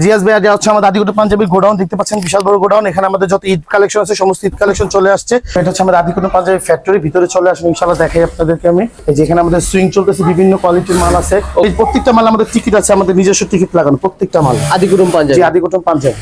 জিয়াস ভাই হচ্ছে আমাদের আদিকুটু পাঞ্জাবির গোডাউন দেখতে পাচ্ছেন বিশাল বড় গোডাউন এখানে আমাদের যত ঈদ কালেকশন আছে সমস্ত ঈদ কালেকশন চলে আসছে। এটা হচ্ছে আমাদের আদিকুটু পাঞ্জাবি ফ্যাক্টরি ভিতরে চলে আসুন ইনশাল্লাহ দেখাই আপনাদেরকে আমি। এই যে এখানে আমাদের সুইং চলতেছে বিভিন্ন কোয়ালিটির মাল আছে। এই প্রত্যেকটা মাল আমাদের টিকিট আছে আমাদের নিজস্ব টিকিট লাগানো প্রত্যেকটা মাল। আদিকুটুম পাঞ্জাবি। যে পাঞ্জাবি।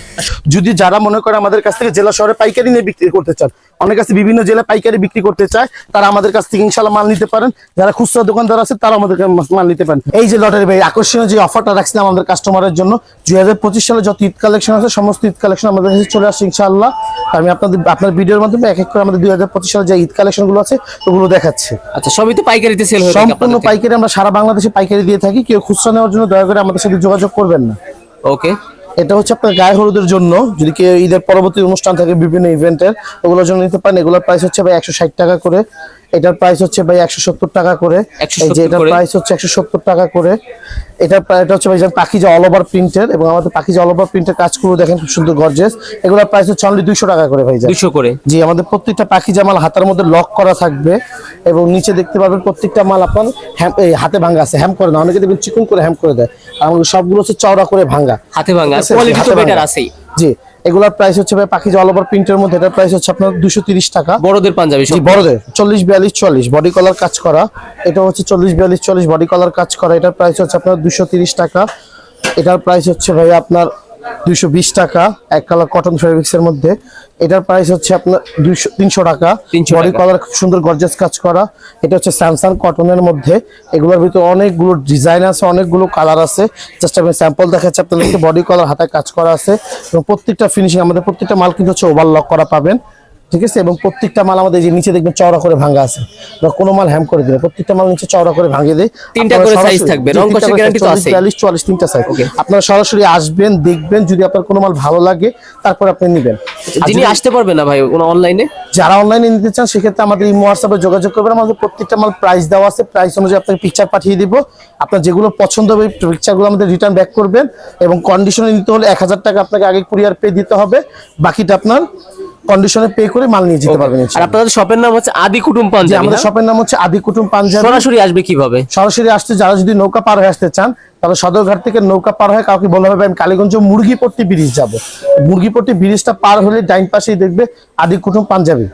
যদি যারা মনে করে আমাদের কাছ থেকে জেলা শহরে পাইকারি নিয়ে বিক্রি করতে চান অনেক কাছে বিভিন্ন জেলায় পাইকারি বিক্রি করতে চায় তারা আমাদের কাছ থেকে ইনশাল্লাহ মাল নিতে পারেন। যারা খুচরা দোকানদার আছে তারা আমাদের মাল নিতে পারেন। এই যে লটারি ভাই আকর্ষণীয় যে অফারটা রাখছিলাম আমাদের কাস্টমারের জন্য দুই হাজার পঁচিশ সালে যত ঈদ কালেকশন আছে সমস্ত ঈদ কালেকশন আমাদের কাছে চলে আসছে ইনশাআল্লাহ আমি আপনাদের আপনার ভিডিওর মাধ্যমে এক এক করে আমাদের দুই হাজার পঁচিশ সালে যে ঈদ কালেকশনগুলো আছে ওগুলো দেখাচ্ছে। আচ্ছা সবই তো পাইকারিতে সেল হয়ে সম্পূর্ণ পাইকারি আমরা সারা বাংলাদেশে পাইকারি দিয়ে থাকি কেউ খুচরা নেওয়ার জন্য দয়া করে আমাদের সাথে যোগাযোগ করবেন না। ওকে এটা হচ্ছে আপনার গায়ে হলুদের জন্য। যদি কেউ ঈদের পরবর্তী অনুষ্ঠান থাকে বিভিন্ন ইভেন্টের ওগুলোর জন্য নিতে পারেন। এগুলোর প্রাইস হচ্ছে ভাই একশো ষাট টাকা করে। এটার প্রাইস হচ্ছে ভাই একশো সত্তর টাকা করে। এই যে এটার প্রাইস হচ্ছে একশো সত্তর টাকা করে। এটার এটা হচ্ছে ভাই পাখি যে অল ওভার প্রিন্টের এবং আমাদের পাখি যে অল ওভার প্রিন্টের কাজগুলো দেখেন খুব সুন্দর গর্জেস এগুলোর প্রাইস হচ্ছে অনলি দুইশো টাকা করে ভাই দুশো করে। জি আমাদের প্রত্যেকটা পাখি জামাল হাতের মধ্যে লক করা থাকবে এবং নিচে দেখতে পাবেন প্রত্যেকটা মাল আপনার এই হাতে ভাঙ্গা আছে হ্যাম করে না। অনেকে দেখবেন চিকন করে হ্যাম করে দেয়। আর সবগুলো হচ্ছে চওড়া করে ভাঙ্গা। হাতে ভাঙা? কোয়ালিটি তো হাতে বেটার ভাঙা। আছেই। জি। এগুলার প্রাইস হচ্ছে ভাই পাখি অল ওভার প্রিন্টের মধ্যে এটার প্রাইস হচ্ছে আপনার দুশো তিরিশ টাকা। বড়দের পাঞ্জাবি বড়দের চল্লিশ বিয়াল্লিশ চল্লিশ। বডি কলার কাজ করা এটা হচ্ছে চল্লিশ বিয়াল্লিশ চল্লিশ। বডি কলার কাজ করা এটার প্রাইস হচ্ছে আপনার দুশো তিরিশ টাকা। এটার প্রাইস হচ্ছে ভাই আপনার দুইশো বিশ টাকা এক কালার কটন ফেব্রিক্সের মধ্যে। এটার প্রাইস হচ্ছে আপনার দুইশো তিনশো টাকা। 300 বডি কালার কলার খুব সুন্দর গর্জেস কাজ করা। এটা হচ্ছে স্যামসাং কটনের মধ্যে। এগুলোর ভিতরে অনেকগুলো ডিজাইন আছে অনেকগুলো কালার আছে। জাস্ট আমি স্যাম্পল দেখাচ্ছি আপনাদেরকে বডি কলার হাতে কাজ করা আছে। এবং প্রত্যেকটা ফিনিশিং আমাদের প্রত্যেকটা মাল কিন্তু হচ্ছে ওভারলক করা পাবেন। ঠিক আছে? এবং প্রত্যেকটা মাল আমাদের যে নিচে দেখবেন চওড়া করে ভাঙা আছে। আমরা কোনো মাল হ্যাম করে না। প্রত্যেকটা মাল নিচে চওড়া করে ভাঙিয়ে দেয় তিনটা করে সরাসরি- থাকবে, রং করে guarantee তো 40, আছেই। 42 44 তিনটা সাইজ. আপনারা সরাসরি আসবেন দেখবেন যদি আপনার কোনো মাল ভালো লাগে তারপর আপনি নেবেন। যিনি আসতে পারবে না ভাই কোনো অনলাইনে যারা অনলাইনে নিতে চান সেক্ষেত্রে আমাদের এই হোয়াটসঅ্যাপে যোগাযোগ করবেন। আমাদের প্রত্যেকটা মাল প্রাইস দেওয়া আছে। প্রাইস অনুযায়ী আপনাকে পিকচার পাঠিয়ে দিব। আপনার যেগুলো পছন্দ হবে পিকচারগুলো আমাদের রিটার্ন ব্যাক করবেন। এবং কন্ডিশনে নিতে হলে এক হাজার টাকা আপনাকে আগে কুরিয়ার পে দিতে হবে। বাকিটা আপনার কন্ডিশনে পে করে মাল নিয়ে যেতে পারবেন আর আপনাদের শপের নাম হচ্ছে আদি কুটুম পাঞ্জাবি আমাদের শপের নাম হচ্ছে আদি কুটুম পাঞ্জাবি। সরাসরি আসবে কীভাবে? সরাসরি আসতে যারা যদি নৌকা পার হয়ে আসতে চান তাহলে সদরঘাট থেকে নৌকা পার হয়ে কাউকে বলা হবে আমি কালীগঞ্জ মুরগিপট্টি ব্রিজ যাব। মুরগিপট্টি ব্রিজটা পার হলে ডাইন পাশেই দেখবে আদি কুটুম পাঞ্জাবি।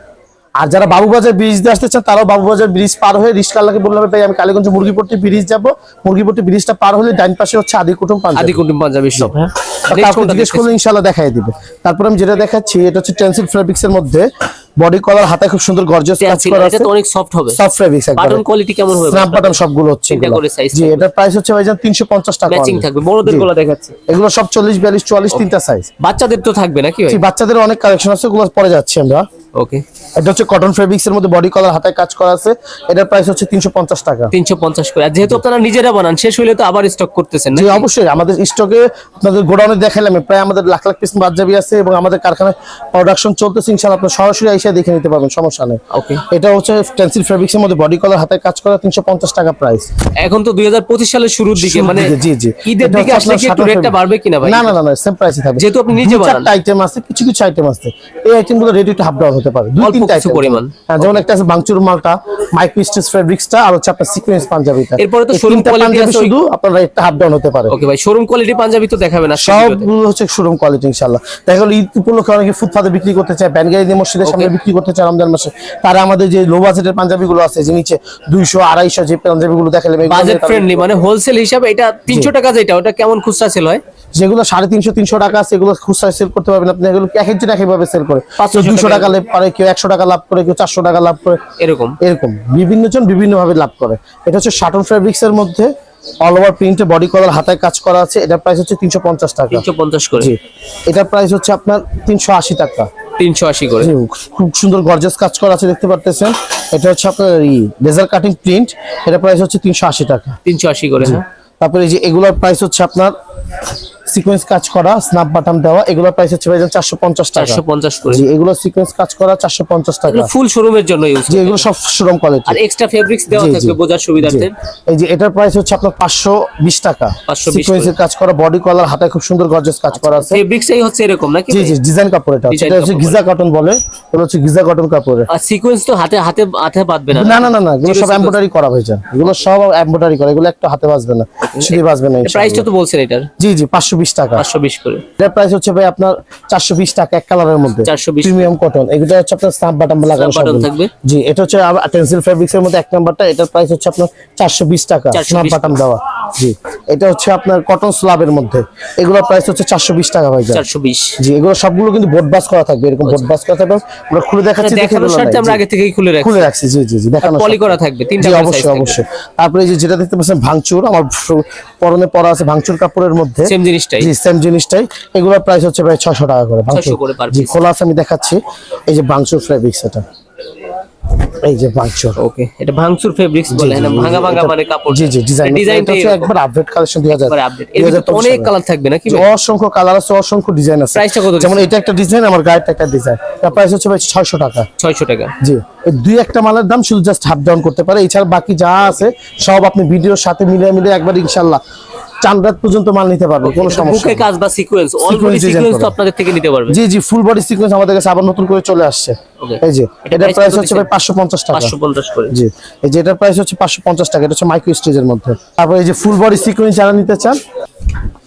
আর যারা বাবুবাজার ব্রিজ দিয়ে আসতে চান তারাও বাবুবাজার ব্রিজ পার হয়ে রিস্কাল্লাকে বললে হবে ভাই আমি কালীগঞ্জ মুরগিপট্টি ব্রিজ যাব। মুরগিপট্টি ব্রিজটা পার হলে ডাইন পাশে হচ্ছে আদি কুটুম আদি কুটুম পাঞ্জাবি শপ হ্যাঁ। আর Next জিজ্ঞেস করলে ইনশাল্লাহ দেখাই দিবে। তারপর আমি যেটা দেখাচ্ছি এটা হচ্ছে টেন্সিল ফেব্রিক্স এর মধ্যে বডি কলার হাতায় খুব সুন্দর গর্জিয়াস কাজ দেখতেছি? করা এটা তো অনেক সফট হবে। সফট ফেব্রিক্স একদম বাটন কোয়ালিটি কেমন হবে? স্ন্যাপ বাটন সবগুলো হচ্ছে তিনটা করে size জি এটার প্রাইস হচ্ছে ভাইজান 350 টাকা ম্যাচিং থাকবে। বড়দেরগুলো দেখাচ্ছে। এগুলো সব 40 42 44 তিনটা সাইজ বাচ্চাদের তো থাকবে নাকি ভাই? জি বাচ্চাদের অনেক কালেকশন আছে ওগুলো পরে যাচ্ছি আমরা। ওকে এটা হচ্ছে কটন ফেব্রিক্স এর মধ্যে বডি কলার হাতায় কাজ করা আছে। এটার প্রাইস হচ্ছে 350 টাকা। তিনশো পঞ্চাশ করে। যেহেতু আপনারা নিজেরা বানান শেষ হইলে তো আবার স্টক করতেছেন না জি অবশ্যই। আমাদের স্টকে আপনাদের গোডাউনে দেখালাম প্রায় আমাদের লাখ লাখ পিস বাদজাবি আছে এবং আমাদের কারখানায় প্রোডাকশন চলতেছে। ইনশাআল্লাহ সরাসরি এসে দেখে নিতে পারবেন সমস্যা নেই। ওকে এটা হচ্ছে টেন্সিল ফেব্রিক্স এর মধ্যে বডি কলার হাতায় কাজ করা 350 টাকা প্রাইস এখন তো দুই হাজার পঁচিশ সালের শুরুর দিকে মানে জি, জি। ঈদের দিকে আসলে কি একটু রেটটা বাড়বে কিনা ভাই? না না না সেম প্রাইসে থাকবে। যেহেতু আপনি নিজে বানান। আইটেম আছে কিছু কিছু আইটেম আছে। এই আইটেমগুলো রেডি টু হাফ ডাউন হতে পারে। দুই তিনটা কিছু পরিমাণ। হ্যাঁ যেমন একটা আছে বাংচুর মালটা মাইক্রো স্টিচ ফেব্রিক্সটা আর হচ্ছে আপনার সিকোয়েন্স পাঞ্জাবিটা এরপরে তো quality পাঞ্জাবি আছে শুধু আপনার রেটটা হাফ ডাউন হতে পারে। ওকে ভাই শোরুম কোয়ালিটি পাঞ্জাবি তো দেখাবে না সবগুলো হচ্ছে শোরুম কোয়ালিটি ইনশাল্লাহ দেখা গেলো ঈদ উপলক্ষে অনেকে ফুটপাতে বিক্রি করতে চায় ব্যান গাড়ি দিয়ে মসজিদের সামনে বিক্রি করতে চায় রমজান মাসে। তারা আমাদের যে লো বাজেটের পাঞ্জাবিগুলো আছে যে নিচে দুইশো আড়াইশো যে পাঞ্জাবিগুলো এগুলো বাজেট ফ্রেন্ডলি মানে হোলসেল হিসাবে এটা তিনশো টাকা যেটা ওটা কেমন খুচরা সেল হয়? যেগুলো সাড়ে তিনশো তিনশো টাকা আছে এগুলো খুচরা সেল করতে পারবেন আপনি। এগুলো এক একজন এক একভাবে সেল করে। পাঁচশো কেউ দুশো টাকা। লাভ করে কেউ একশো টাকা লাভ করে কেউ চারশো টাকা লাভ করে। এরকম। এরকম। বিভিন্ন জন বিভিন্ন ভাবে লাভ করে। এটা হচ্ছে শাটন ফেব্রিক্স এর মধ্যে অল ওভার প্রিন্টে বডি কলার হাতায় কাজ করা আছে। এটার প্রাইস হচ্ছে তিনশো পঞ্চাশ টাকা। তিনশো পঞ্চাশ করে। এটার প্রাইস হচ্ছে আপনার তিনশো আশি টাকা। তিনশো আশি করে। খুব সুন্দর গর্জাস কাজ করা আছে দেখতে পারতেছেন। এটা হচ্ছে আপনার লেজার কাটিং প্রিন্ট এটা প্রাইস হচ্ছে তিনশো আশি টাকা। তিনশো আশি করে হ্যাঁ। তারপরে এই যে এগুলোর প্রাইস হচ্ছে আপনার সিকোয়েন্স কাজ করা স্ন্যাপ বাটন দেওয়া এগুলোর প্রাইস হচ্ছে ভাইজান চারশো পঞ্চাশ টাকা। চারশো পঞ্চাশ করে। জি এগুলো সিকোয়েন্স কাজ করা চারশো পঞ্চাশ টাকা। ফুল শোরুমের জন্য ইউজ জি এগুলো সব শোরুম কোয়ালিটি আর এক্সট্রা ফেব্রিক্স দেওয়া। থাকবে বোঝার সুবিধার্থে। এই যে এটার প্রাইস হচ্ছে আপনার পাঁচশো বিশ টাকা। 520 সিকোয়েন্সের কাজ করা বডি কলার হাতায় খুব সুন্দর গর্জাস কাজ করা আছে। ফেব্রিক্সটাই হচ্ছে এরকম নাকি জি জি ডিজাইন কাপড় এটা। এটা হচ্ছে গিজা কটন বলে এটা হচ্ছে গিজা কটন কাপড়ে আর সিকোয়েন্স তো হাতে হাতে হাতে বাঁধবে না। না না না না এগুলো সব। এমব্রয়ডারি করা হয়েছে এগুলো সব এমব্রয়ডারি করা এগুলো একটা হাতে বাজবে না শুধু বাজবে না প্রাইসটা তো বলছেন এটার। জি জি পাঁচশো বিশ টাকা। পাঁচশো বিশ করে। এটার প্রাইস হচ্ছে ভাই আপনার চারশো বিশ টাকা এক কালারের মধ্যে। 420 প্রিমিয়াম কটন এগুলো হচ্ছে আপনার বাটন লাগানো। থাকবে। জি এটা হচ্ছে টেন্সিল ফেব্রিক্স এর মধ্যে এক নাম্বারটা এটার প্রাইস হচ্ছে আপনার চারশো বিশ টাকা 420 স্নাপ বাটন দেওয়া। জি এটা হচ্ছে আপনার কটন স্লাবের মধ্যে। এগুলোর প্রাইস হচ্ছে চারশো বিশ টাকা ভাই চারশো বিশ। জি এগুলো সবগুলো কিন্তু বোট বাস করা থাকবে এরকম বোট বাস করা থাকবে। আমরা খুলে দেখাচ্ছি দেখানোর দিলাম স্বার্থে আমরা আগে থেকেই খুলে রাখি খুলে রাখছি জি জি জি দেখানো পলি করা থাকবে তিনটা অবশ্যই। অবশ্যই। তারপরে যে যেটা দেখতে পাচ্ছেন ভাঙচুর আমার পরনে পরা আছে ভাঙচুর কাপড়ের মধ্যে। Same জিনিসটাই। জি সেম জিনিসটাই। এগুলোর প্রাইস হচ্ছে ভাই 600 টাকা করে ভাঙচুর 600 করে জি খোলা আছে আমি দেখাচ্ছি। এই যে ভাঙচুর ফেব্রিক্স এটা। এই যে ভাঙচুর ওকে এটা ভাঙচুর ফেব্রিক্স বলে না ভাঙা ভাঙা মানে কাপড় জি জি ডিজাইন ডিজাইনটা হচ্ছে একবার আপডেট কালেকশন 2000 একবার আপডেট এর ভিতরে তো অনেক কালার থাকবে নাকি অসংখ্য কালার আছে অসংখ্য ডিজাইন আছে। Price টা কত যেমন এটা একটা ডিজাইন আমার গায়েরটা একটা ডিজাইন তার প্রাইস হচ্ছে ভাই 600 টাকা। ছয়শো টাকা। জি দুই একটা মালের দাম শুধু জাস্ট হাফ ডাউন করতে পারে। এছাড়া বাকি যা আছে সব আপনি ভিডিওর সাথে মিলিয়ে মিলিয়ে একবার ইনশাল্লাহ চান রাত পর্যন্ত মাল নিতে পারবে কোনো সমস্যা বুকে কাজ বা সিকোয়েন্স অলরেডি সিকোয়েন্স তো আপনাদের থেকে নিতে পারবে। জি জি ফুল বডি সিকোয়েন্স আমাদের কাছে আবার নতুন করে চলে আসছে। এই যে এটার প্রাইস হচ্ছে ভাই পাঁচশো পঞ্চাশ টাকা। করে। জি এই যে এটার প্রাইস হচ্ছে পাঁচশো পঞ্চাশ টাকা এটা হচ্ছে মাইক্রো স্টেজের মধ্যে। তারপর এই যে ফুল বডি সিকোয়েন্স যারা নিতে চান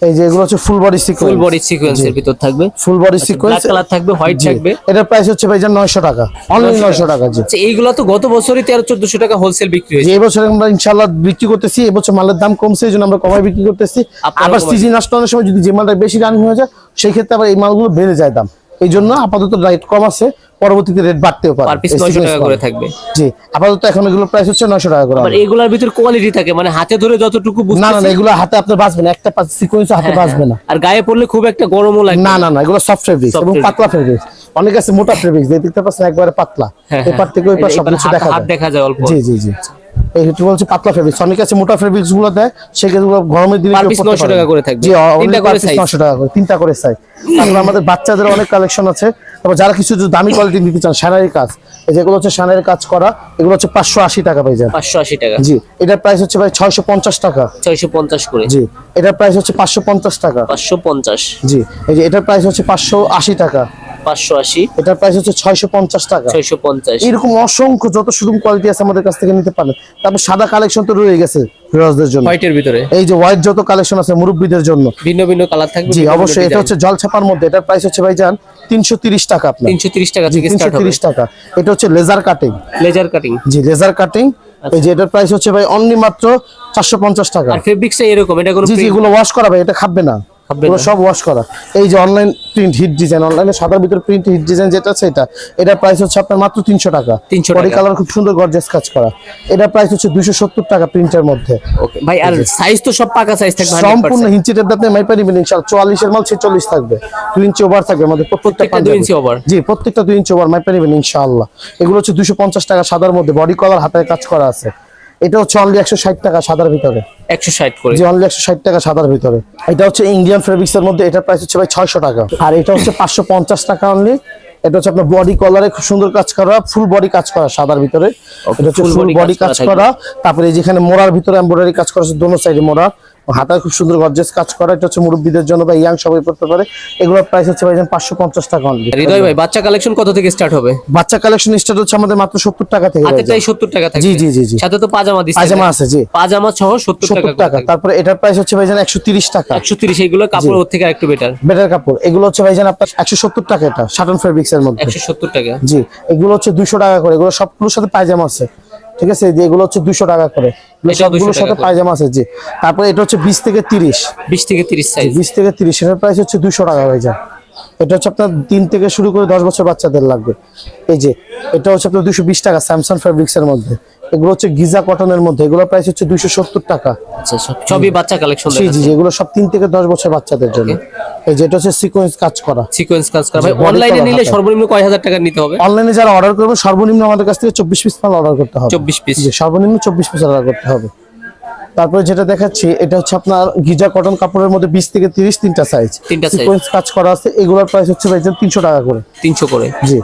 এই যে এগুলো হচ্ছে full body sequence full body সিকোয়েন্সের ভিতর থাকবে। Full body sequence black colour থাকবে হোয়াইট থাকবে। এটার প্রাইস হচ্ছে ভাই নয়শো টাকা। অনলি নয়শো টাকা জি। আচ্ছা এইগুলো তো গত বছরই তেরো চোদ্দশো টাকা হোলসেল বিক্রি হয়েছে। যে এবছর আমরা ইনশাল্লাহ বিক্রি করতেছি এবছর মালের দাম কমছে এই জন্য আমরা কমায় বিক্রি করতেছি। আবার সিজন আসতে সময় যদি যে মালটা বেশি রানিং হয়ে যায় সেই ক্ষেত্রে আবার এই মালগুলো বেড়ে যায় দাম। এই জন্য আপাতত রাইট কম আছে। পরবর্তীতে রেট বাড়তেও পারে। পার পিস এই নয়শো sequence টাকা করে থাকবে। জি আপাতত এখন এগুলো প্রাইস হচ্ছে নয়শো টাকা করে আবার এগুলার ভিতর কোয়ালিটি থাকে মানে হাতে ধরে যতটুকু বুঝতে না না এগুলো হাতে আপনার বাঁচবে না একটা সিকোয়েন্স হ্যাঁ, হাতে বাঁচবে না। আর গায়ে পড়লে খুব একটা গরমও লাগে না না। না এগুলো সফট Soft এবং পাতলা ফেব্রিক অনেক আছে মোটা ফেব্রিক্স দেখতে পাচ্ছেন একবারে পাতলা। হ্যাঁ, এই পার থেকে ওই পার হ্যাঁ। সব এবার কিছু হাত- দেখা যায়। দেখা যায় অল্প। জি জি জি। এই বলছে পাতলা ফেব্রিক্স অনেক আছে মোটা ফেব্রিক্সগুলো দেয় সেগুলো গরমের দিনে Per কেউ piece পরতে 900 পারে না। টাকা করে থাকবে। তিনটা করে size। নশো টাকা করে তিনটা করে সাইজ তারপর আমাদের বাচ্চাদের অনেক কালেকশন আছে। তারপর যারা কিছু যদি দামি কোয়ালিটি নিতে চান সানারি কাজ এই যেগুলো হচ্ছে সানারি কাজ করা এগুলো হচ্ছে পাঁচশো আশি টাকা পাই যান। পাঁচশো আশি টাকা। জি এটার প্রাইস হচ্ছে ভাই ছয়শো পঞ্চাশ টাকা। ছয়শো পঞ্চাশ করে। জি এটার প্রাইস হচ্ছে পাঁচশো পঞ্চাশ টাকা। পাঁচশো পঞ্চাশ। জি এই যে এটার প্রাইস হচ্ছে পাঁচশো আশি টাকা। পাঁচশো আশি। এটার প্রাইস হচ্ছে ছয়শো পঞ্চাশ টাকা। ছয়শো পঞ্চাশ। এরকম অসংখ্য যত শোরুম কোয়ালিটি আছে আমাদের কাছ থেকে নিতে পারেন তারপর সাদা কালেকশন তো রয়ে গেছে ফিরোজদের জন্য। হোয়াইটের ভিতরে। এই যে হোয়াইট যত কালেকশন আছে মুরব্বীদের জন্য। ভিন্ন ভিন্ন কালার থাকবে জি অবশ্যই। এটা হচ্ছে জল ছাপার মধ্যে। এটার প্রাইস হচ্ছে ভাইজান তিনশো তিরিশ টাকা আপনার। তিনশো তিরিশ টাকা থেকে তিনশো স্টার্ট হবে তিরিশ টাকা। এটা হচ্ছে লেজার কাটিং লেজার কাটিং জি লেজার কাটিং এই যে এটার প্রাইস হচ্ছে ভাই অনলি মাত্র চারশো পঞ্চাশ টাকা। আর ফেব্রিক্সটা এরকম এটা কোনো জি জি এগুলো ওয়াশ করা ভাই এটা খাবে না। সব ওয়াশ করা। এই যে অনলাইন প্রিন্ট হিট ডিজাইন অনলাইনে সাদার ভিতরে প্রিন্ট হিট ডিজাইন যেটা আছে এটা এটার প্রাইস হচ্ছে আপনার মাত্র তিনশো টাকা। 300 বডি কালার খুব সুন্দর গর্জেস কাজ করা। এটার প্রাইস হচ্ছে দুইশো সত্তর টাকা প্রিন্টের মধ্যে। ভাই আর সাইজ তো সব পাকা সাইজ থাকবে সম্পূর্ণ ইঞ্চি টেপ আপনি মাইপা নিবেন ইনশাআল্লাহ চুয়াল্লিশের মাল ছেচল্লিশ থাকবে। দুই ইঞ্চি ওভার থাকবে আমাদের প্রত্যেকটা দুই ইঞ্চি over? জি প্রত্যেকটা দুই ইঞ্চি ওভার মাইপা নিবেন ইনশাআল্লাহ। এগুলো হচ্ছে দুশো পঞ্চাশ টাকা সাদার মধ্যে বডি কলার হাতের কাজ করা আছে। এটা হচ্ছে অনলি একশো ষাট টাকা সাদার ভিতরে। একশো ষাট করে। যে অনলি একশো ষাট টাকা সাদার ভিতরে। এটা হচ্ছে ইন্ডিয়ান ফেব্রিক্স এর মধ্যে এটার প্রাইস হচ্ছে ভাই ছয়শো টাকা। আর এটা হচ্ছে পাঁচশো পঞ্চাশ টাকা অনলি এটা হচ্ছে আপনার বডি কলারে খুব সুন্দর কাজ করা ফুল বডি কাজ করা সাদার ভিতরে। এটা হচ্ছে ফুল বডি কাজ করা তারপরে যেখানে মোড়ার ভিতরে এমব্রয়ডারি কাজ করা দোনো সাইডে মোড়া। হাতায় খুব সুন্দর গর্জেস কাজ করা। এটা হচ্ছে মুরব্বীদের জন্য বা ইয়াং সবাই পড়তে পারে। এগুলোর প্রাইস হচ্ছে ভাই পাঁচশো পঞ্চাশ টাকা অনলি হৃদয় ভাই বাচ্চা কালেকশন কত থেকে স্টার্ট হবে? বাচ্চা কালেকশন স্টার্ট হচ্ছে আমাদের মাত্র সত্তর টাকা থেকে ভাইজান। সত্তর টাকা জি জি জি জি। সাথে তো পাজামা দিচ্ছে। পায়জামা আছে জি। পাজামা সহ সত্তর টাকা তারপরে এটার প্রাইস হচ্ছে ভাইজান একশো তিরিশ টাকা। একশো তিরিশ এগুলো কাপড় ওর থেকে একটু বেটার বেটার কাপড়। এগুলো হচ্ছে ভাইজান আপনার একশো সত্তর টাকা এটা সাটন ফেব্রিক্স এর মধ্যে। একশো সত্তর টাকা। জি এগুলো হচ্ছে দুশো টাকা করে। এগুলো সবগুলোর সাথে পায়জামা আছে। ঠিক আছে? যে এগুলো হচ্ছে দুশো টাকা করে। এগুলো এটাও 200 সবগুলোর সাথে পায়জামা আছে জি। তারপরে এটা হচ্ছে বিশ থেকে তিরিশ। বিশ থেকে তিরিশ বিশ থেকে তিরিশ এটার প্রাইস হচ্ছে দুশো টাকা হয়ে যায়। এটা হচ্ছে আপনার তিন থেকে শুরু করে দশ বছর বাচ্চাদের লাগবে। এই যে এটা হচ্ছে আপনার দুশো বিশ টাকা স্যামসাং ফেব্রিক্স এর মধ্যে। এগুলো হচ্ছে গিজা কটনের মধ্যে এগুলো প্রাইস হচ্ছে দুইশো সত্তর টাকা। আচ্ছা সব- সবই বাচ্চা কালেকশন জি জি এগুলো সব তিন থেকে দশ বছর বাচ্চাদের জন্য। এই যে হচ্ছে সিকোয়েন্স কাজ করা। সিকোয়েন্স কাজ করা। ভাই অনলাইনে নিলে সর্বনিম্ন কয় হাজার টাকা নিতে হবে? অনলাইনে যারা অর্ডার করবে সর্বনিম্ন আমাদের কাছ থেকে চব্বিশ পিস মাল অর্ডার করতে হবে। চব্বিশ পিস সর্বনিম্ন চব্বিশ পিস অর্ডার করতে হবে। তারপরে যেটা দেখাচ্ছি এটা হচ্ছে আপনার গিজা কটন কাপড়ের মধ্যে বিশ থেকে তিরিশ তিনটা সাইজ তিনটা সিকোয়েন্স কাজ করা আছে এগুলোর প্রাইস হচ্ছে ভাই তিনশো টাকা করে। তিনশো করে। জি।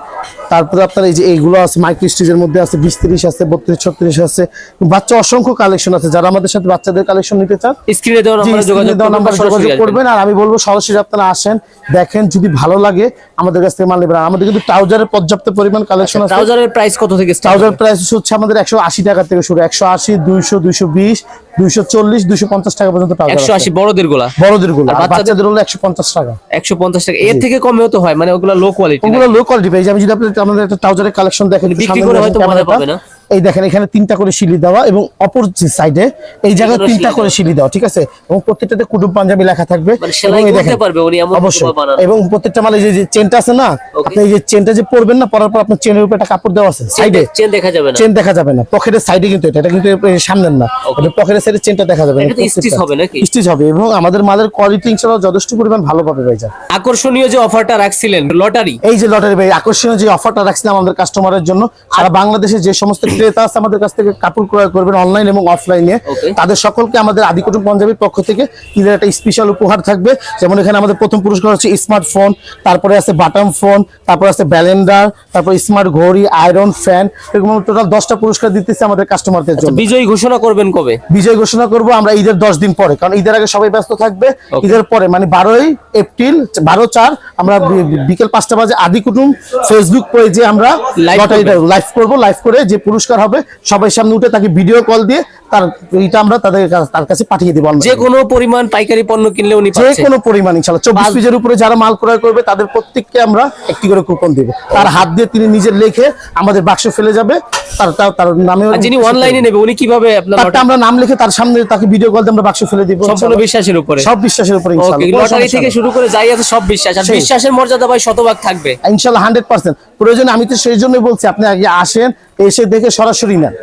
তারপরে আপনার এই যে এইগুলো আছে মাইক্রো স্টেজের মধ্যে আছে বিশ তিরিশ আছে বত্রিশ ছত্রিশ আছে বাচ্চা অসংখ্য কালেকশন আছে। যারা আমাদের সাথে বাচ্চাদের কালেকশন নিতে চান স্ক্রিনে দেওয়া জি, যোগাযোগ করবেন নাম্বারে যোগাযোগ আর আমি বলব সরাসরি আপনারা আসেন দেখেন যদি ভালো লাগে আমাদের কাছ থেকে মাল নেবেন। আমাদের কিন্তু ট্রাউজারের পর্যাপ্ত পরিমাণ কালেকশন আছে। ট্রাউজারের প্রাইস কত থেকে ট্রাউজার প্রাইস হচ্ছে আমাদের একশো আশি টাকা থেকে শুরু একশো আশি দুইশো দুইশো বিশ দুইশো চল্লিশ দুইশো পঞ্চাশ টাকা পর্যন্ত ট্রাউজার একশো আশি বড়দেরগুলা? বড়দেরগুলো। বাচ্চাদের- হলো একশো পঞ্চাশ টাকা। একশো পঞ্চাশ টাকা। এর থেকে কমেও তো হয় মানে ওগুলো লো কোয়ালিটি ওগুলো লো কোয়ালিটি পেয়ে আমি যদি আপনি আমাদের একটা ট্রাউজারের কালেকশন দেখেন বিক্রি করে হয়তো মনে পাবে না। এই দেখেন এখানে তিনটা করে সিঁড়ি দেওয়া এবং অপর সাইডে এই জায়গায় তিনটা করে সিঁড়ি দেওয়া ঠিক আছে? এবং প্রত্যেকটাতে কুটুম পাঞ্জাবি লেখা থাকবে মানে অবশ্যই। এবং প্রত্যেকটা মালে যে চেনটা আছে না আপনি এই যে চেনটা যে পরবেন না পরার পর আপনার চেনের উপরে একটা কাপড় দেওয়া আছে সাইডে চেন দেখা যাবে না। চেন দেখা যাবে না। পকেটের সাইডে কিন্তু এটা এটা কিন্তু সামনের না। এটা পকেটের সাইডে চেনটা দেখা যাবে না এটা তো হবে নাকি? স্টিচ হবে এবং আমাদের মালের কোয়ালিটি ইনশাআল্লাহ যথেষ্ট পরিমাণ ভালো পাবে ভাইজান। আকর্ষণীয় যে অফারটা রাখছিলেন লটারি এই যে লটারি ভাই আকর্ষণীয় যে অফারটা রাখছিলাম আমাদের কাস্টমারের জন্য সারা বাংলাদেশে যে সমস্ত ক্রেতা আছে আমাদের কাছ থেকে কাপড় ক্রয় করবেন অনলাইন এবং অফলাইনে তাদের সকলকে আমাদের আদিকুটুম পঞ্জাবির পক্ষ থেকে ঈদের একটা স্পেশাল উপহার থাকবে। যেমন এখানে আমাদের প্রথম পুরস্কার হচ্ছে স্মার্টফোন তারপরে আছে বাটন ফোন তারপরে আছে ব্যালেন্ডার তারপর স্মার্ট ঘড়ি আয়রন ফ্যান এরকম টোটাল দশটা পুরস্কার দিতেছে আমাদের কাস্টমারদের জন্য। বিজয়ী ঘোষণা করবেন কবে? বিজয় ঘোষণা করব আমরা ঈদের দশ দিন পরে কারণ ঈদের আগে সবাই ব্যস্ত থাকবে। ঈদের পরে মানে বারোই এপ্রিল বারো চার আমরা বিকেল পাঁচটা বাজে আদি কুটুম ফেসবুক পেজে আমরা লাইভ করব লাইভ করে যে পুরস্কার হবে। সবাই সামনে উঠে তাকে ভিডিও কল দিয়ে তার এইটা আমরা তাদের তার কাছে পাঠিয়ে দিব যে কোনো পরিমাণ পাইকারি পণ্য কিনলে উনি যে কোনো পরিমাণ ইনশাল্লাহ। চব্বিশ পিজের উপরে যারা মাল ক্রয় করবে তাদের প্রত্যেককে আমরা একটি করে কুপন দিব। তার হাত দিয়ে তিনি নিজের লেখে আমাদের বাক্স ফেলে যাবে। তার তার- নামে যিনি অনলাইনে নেবে উনি কীভাবে আপনার আমরা নাম লিখে তার সামনে তাকে ভিডিও কল দিয়ে আমরা বাক্স ফেলে দিব সম্পূর্ণ বিশ্বাসের উপরে। সব বিশ্বাসের উপরে ইনশাআল্লাহ লটারি থেকে শুরু করে যাই আছে সব বিশ্বাস। আর বিশ্বাসের মর্যাদা ভাই শতভাগ থাকবে। ইনশাআল্লাহ হান্ড্রেড পার্সেন্ট প্রয়োজনে আমি তো সেই জন্যই বলছি আপনি আগে আসেন এসে দেখে সরাসরি নেন